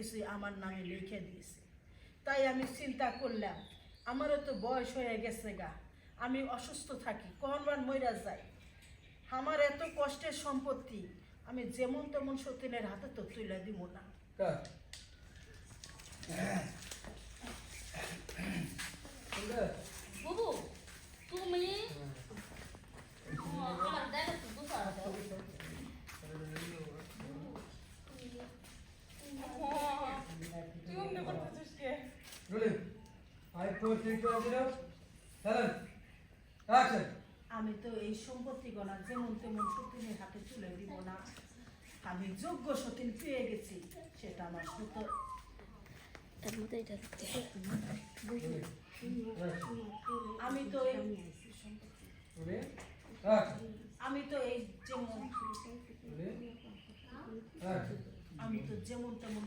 কিছুই আমার নামে লিখে দিয়েছে। তাই আমি চিন্তা করলাম আমারও তো বয়স হয়ে গেছে গা। আমি অসুস্থ থাকি কখনবার মইরা যাই। আমার এত কষ্টের সম্পত্তি আমি যেমন তেমন সতীনের হাতে তো তুলে দিব না। কার আমি তো এই সম্পত্তি গণা যেমন তেমন সতীনের হাতে তুলে দিব না। আমি যোগ্য সতীন পেয়ে গেছি সেটা আমার সুত. আমি তো আমি তো এই যেমন আমি তো যেমন তেমন